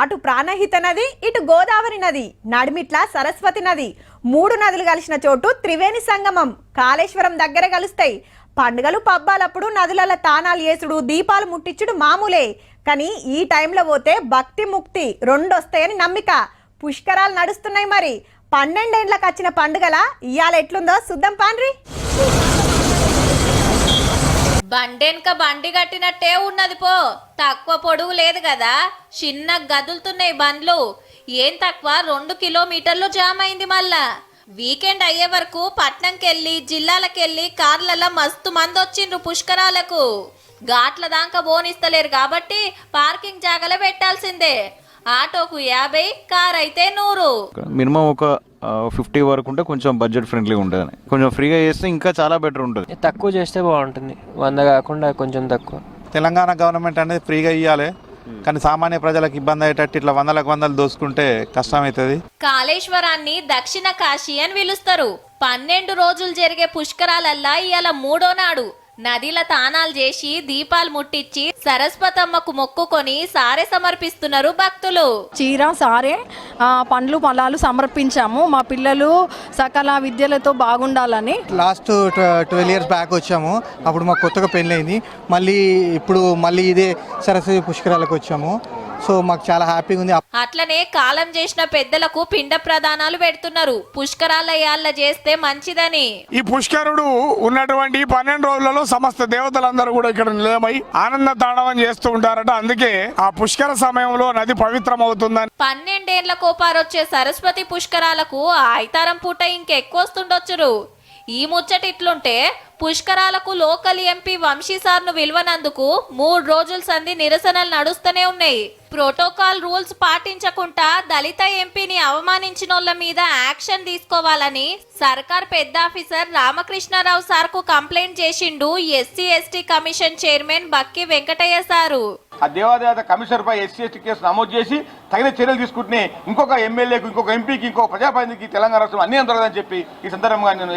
అటు ప్రాణహిత నది ఇటు గోదావరి నది నడిమిట్ల సరస్వతి నది. మూడు నదులు కలిసిన చోటు త్రివేణి సంగమం. కాళేశ్వరం దగ్గర కలుస్తాయి. పండుగలు పబ్బాలప్పుడు నదులలో తానాలు వేసుడు దీపాలు ముట్టించుడు మామూలే. కానీ ఈ టైంలో పోతే భక్తి ముక్తి రెండు వస్తాయని నమ్మిక. పుష్కరాలు నడుస్తున్నాయి మరి. పన్నెండేండ్లకు వచ్చిన పండుగల? ఇవాళ ఎట్లుందో చూద్దాం పాండ్రి. బండెనక బండి కట్టినట్టే ఉన్నది పో. తక్కువ పొడుగు లేదు కదా. చిన్న గదులుతున్నాయి బండ్లు. ఏం తక్కువ? రెండు కిలోమీటర్లు జామ్ అయింది మళ్ళా. వీకెండ్ అయ్యే వరకు పట్నంకెళ్ళి జిల్లాలకెళ్ళి కార్లలో మస్తు మంది వచ్చిండ్రు పుష్కరాలకు. ఘాట్ల దాకా బోనిస్తలేరు కాబట్టి పార్కింగ్ జాగలో పెట్టాల్సిందే. ఆటోకు యాభై కార్ అయితే నూరు. మినిమం ఒక ఫిఫ్టీ వరకు ఉంటే కొంచెం బడ్జెట్ ఫ్రెండ్లీగా ఉంటుంది కొంచెం ఫ్రీగా చేస్తే ఇంకా చాలా బెటర్ ఉంటుంది. తక్కువ చేస్తే బాగుంటుంది. వంద కాకుండా కొంచెం తక్కువ. తెలంగాణ గవర్నమెంట్ అనేది ఫ్రీగా ఇవ్వాలి కానీ సామాన్య ప్రజలకు ఇబ్బంది అయ్యేటట్టు ఇట్లా వందలకు వందలు దోసుకుంటే కష్టమవుతుంది. కాళేశ్వరాన్ని దక్షిణ కాశీ అని పిలుస్తారు. పన్నెండు రోజులు జరిగే పుష్కరాలల్లా ఇవాళ మూడో నాడు. నదిల తానాలు చేసి దీపాలు ముట్టించి సరస్వతమ్మకు మొక్కుకొని సారె సమర్పిస్తున్నారు భక్తులు. చీర సారే ఆ, పండ్లు పొలాలు సమర్పించాము. మా పిల్లలు సకల విద్యలతో బాగుండాలని. లాస్ట్ ట్వెల్వ్ ఇయర్స్ బ్యాక్ వచ్చాము. అప్పుడు మాకు కొత్తగా పెళ్ళైంది మళ్ళీ ఇప్పుడు మళ్ళీ ఇదే సరస్వతి పుష్కరాలకు వచ్చాము. సో మాకు చాలా హ్యాపీగా ఉంది. అట్లనే కాలం చేసిన పెద్దలకు పిండ ప్రదానాలు పెడుతున్నారు. పుష్కరాల యాళ్ళ చేస్తే మంచిదని. ఈ పుష్కరుడు ఉన్నటువంటి పన్నెండు రోజులలో సమస్త దేవతలందరూ కూడా ఇక్కడ నిలయమై ఆనంద తాండవం చేస్తూ ఉంటారట. అందుకే ఆ పుష్కర సమయంలో నది పవిత్రం అవుతుందని పన్నెండేండ్ల కోపారొచ్చే సరస్వతి పుష్కరాలకు ఐతారం పూట ఇంకెక్కువ వస్తుండొచ్చురు ఈ ముచ్చట ఇట్లుంటే పుష్కరాలకు లోకల్ ఎంపీ వంశీసార్ను విలువనందుకు మూడు రోజుల సంధి నిరసనలు నడుస్తూనే ఉన్నాయి. ప్రోటోకాల్ రూల్స్ పాటించకుండా దళిత ఎంపీని అవమానించినోళ్ళ మీద యాక్షన్ తీసుకోవాలని సర్కార్ పెద్ద ఆఫీసర్ రామకృష్ణారావు సార్కు కంప్లైంట్ చేసిండు SC ST commission chairman Bakki Venkataiah sir. ఆ దేవాదేవత కమిషనర్ పై ఎస్సీ ఎస్టీ కేసు నమోదు చేసి తగిన చర్యలు తీసుకుంటే ఇంకొక ఎమ్మెల్యేకు ఇంకొక ఎంపీకి ఇంకొక ప్రజాప్రతినిధికి తెలంగాణ రాష్ట్రం అన్ని అందరదని చెప్పి ఈ సందర్భంగా నేను